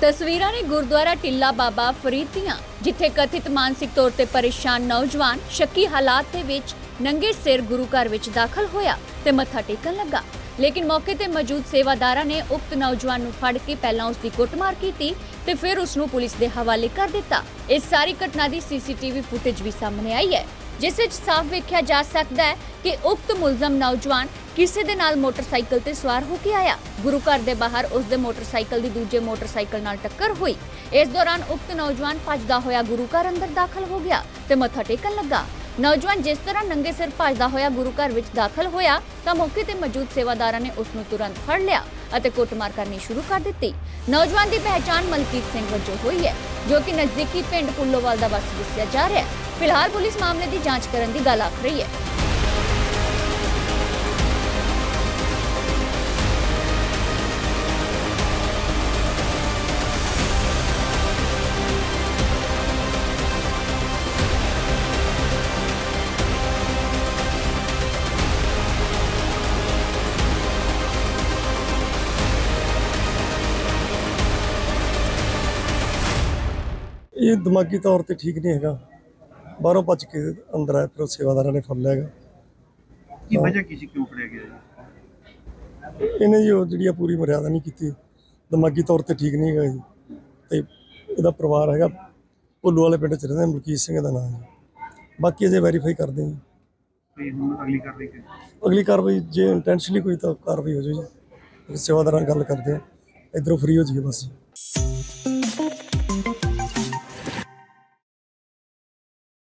ਤਸਵੀਰਾਂ ਨੇ ਗੁਰਦੁਆਰਾ ਟਿੱਲਾ ਬਾਬਾ ਫਰੀਦ ਦੀਆਂ, ਜਿੱਥੇ ਕਥਿਤ ਮਾਨਸਿਕ ਤੌਰ ਤੇ ਪਰੇਸ਼ਾਨ ਨੌਜਵਾਨ ਸ਼ੱਕੀ ਹਾਲਾਤ ਦੇ ਵਿੱਚ ਨੰਗੇ ਸਿਰ ਗੁਰੂ ਘਰ ਵਿੱਚ ਦਾਖਲ ਹੋਇਆ ਤੇ ਮੱਥਾ ਟੇਕਣ ਲੱਗਾ। ਲੇਕਿਨ ਮੌਕੇ ਤੇ ਮੌਜੂਦ ਸੇਵਾਦਾਰਾਂ ਨੇ ਉਕਤ ਨੌਜਵਾਨ ਨੂੰ ਫੜ ਕੇ ਪਹਿਲਾਂ ਉਸ ਦੀ ਕੁੱਟਮਾਰ ਕੀਤੀ ਤੇ ਫਿਰ ਉਸ ਨੂੰ ਪੁਲਿਸ ਦੇ ਹਵਾਲੇ ਕਰ ਦਿੱਤਾ। ਇਸ ਸਾਰੀ ਘਟਨਾ ਦੀ ਸੀਸੀਟੀਵੀ ਫੁਟੇਜ ਵੀ ਸਾਹਮਣੇ ਆਈ ਹੈ, ਜਿਸ ਵਿੱਚ ਸਾਫ਼ ਵੇਖਿਆ ਜਾ ਸਕਦਾ ਹੈ ਕਿ ਉਕਤ ਮੁਲਜ਼ਮ ਨੌਜਵਾਨ ਕਿਸੇ ਦੇ ਨਾਲ ਮੋਟਰਸਾਈਕਲ ਤੇ ਸਵਾਰ ਹੋ ਕੇ ਆਇਆ। ਗੁਰੂ ਘਰ ਦੇ ਬਾਹਰ ਉਸ ਦੇ ਮੋਟਰਸਾਈਕਲ ਦੀ ਦੂਜੇ ਮੋਟਰਸਾਈਕਲ ਨਾਲ ਟੱਕਰ ਹੋਈ। ਇਸ ਦੌਰਾਨ ਉਕਤ ਨੌਜਵਾਨ ਭੱਜਦਾ ਹੋਇਆ ਗੁਰੂ ਘਰ ਅੰਦਰ ਦਾਖਲ ਹੋ ਗਿਆ ਤੇ ਮੱਥਾ ਟੇਕਣ ਲੱਗਾ। ਨੌਜਵਾਨ ਜਿਸ ਤਰ੍ਹਾਂ ਨੰਗੇ ਸਿਰ ਭੱਜਦਾ ਹੋਇਆ ਗੁਰੂ ਘਰ ਵਿੱਚ ਦਾਖਲ ਹੋਇਆ, ਤਾਂ ਮੌਕੇ ਤੇ ਮੌਜੂਦ ਸੇਵਾਦਾਰਾਂ ਨੇ ਉਸ ਨੂੰ ਤੁਰੰਤ ਫੜ ਲਿਆ ਅਤੇ ਕੁੱਟਮਾਰ ਕਰਨੀ ਸ਼ੁਰੂ ਕਰ ਦਿੱਤੀ। ਨੌਜਵਾਨ ਦੀ ਪਹਿਚਾਣ ਮਲਕੀਤ ਸਿੰਘ ਵਜੋਂ ਹੋਈ ਹੈ, ਜੋ ਕਿ ਨਜ਼ਦੀਕੀ ਪਿੰਡ ਪੁੱਲੋਵਾਲ ਦਾ ਵਾਸੀ ਦੱਸਿਆ ਜਾ ਰਿਹਾ ਹੈ। ਫਿਲਹਾਲ ਪੁਲਿਸ ਮਾਮਲੇ ਦੀ ਜਾਂਚ ਕਰਨ ਦੀ ਗੱਲ ਆਖ ਰਹੀ ਹੈ। ਇਹ ਦਿਮਾਗੀ ਤੌਰ ਤੇ ਠੀਕ ਨਹੀਂ ਹੈਗਾ। ਬਾਹਰੋਂ ਭੱਜ ਕੇ ਅੰਦਰ ਆਇਆ ਫਿਰ ਉਹ ਸੇਵਾਦਾਰਾਂ ਨੇ ਫੜ ਲਿਆ ਹੈਗਾ। ਕੀ ਵਜ੍ਹਾ ਕੀ ਸੀ? ਕਿਉਂ ਫੜਿਆ ਗਿਆ ਜੀ? ਇਹਨੇ ਜੀ ਉਹ ਜਿਹੜੀ ਆ ਪੂਰੀ ਮਰਿਆਦਾ ਨਹੀਂ ਕੀਤੀ। ਦਿਮਾਗੀ ਤੌਰ ਤੇ ਠੀਕ ਨਹੀਂ ਹੈਗਾ ਜੀ। ਤੇ ਇਹਦਾ ਪਰਿਵਾਰ ਹੈਗਾ ਭੁੱਲੂ ਵਾਲੇ ਪਿੰਡ ਚ ਰਹਿੰਦਾ ਮਲਕੀਤ ਸਿੰਘ ਦਾ ਨਾਮ ਹੈ ਬਾਕੀ ਅਜੇ ਵੈਰੀਫਾਈ ਕਰਦੇ ਹਾਂ ਜੀ। ਤੇ ਹੁਣ ਅਗਲੀ ਕਾਰਵਾਈ ਕੀ? ਅਗਲੀ ਕਾਰਵਾਈ ਜੇ ਇੰਟੈਂਸ਼ਨਲੀ ਕੋਈ ਤਾਂ ਕਾਰਵਾਈ ਹੋ ਜਾਊ ਜੀ। ਸੇਵਾਦਾਰਾਂ ਨਾਲ ਗੱਲ ਕਰਦੇ ਆ। ਇਧਰੋਂ ਫ੍ਰੀ ਹੋ ਜਾਈਏ ਬਸ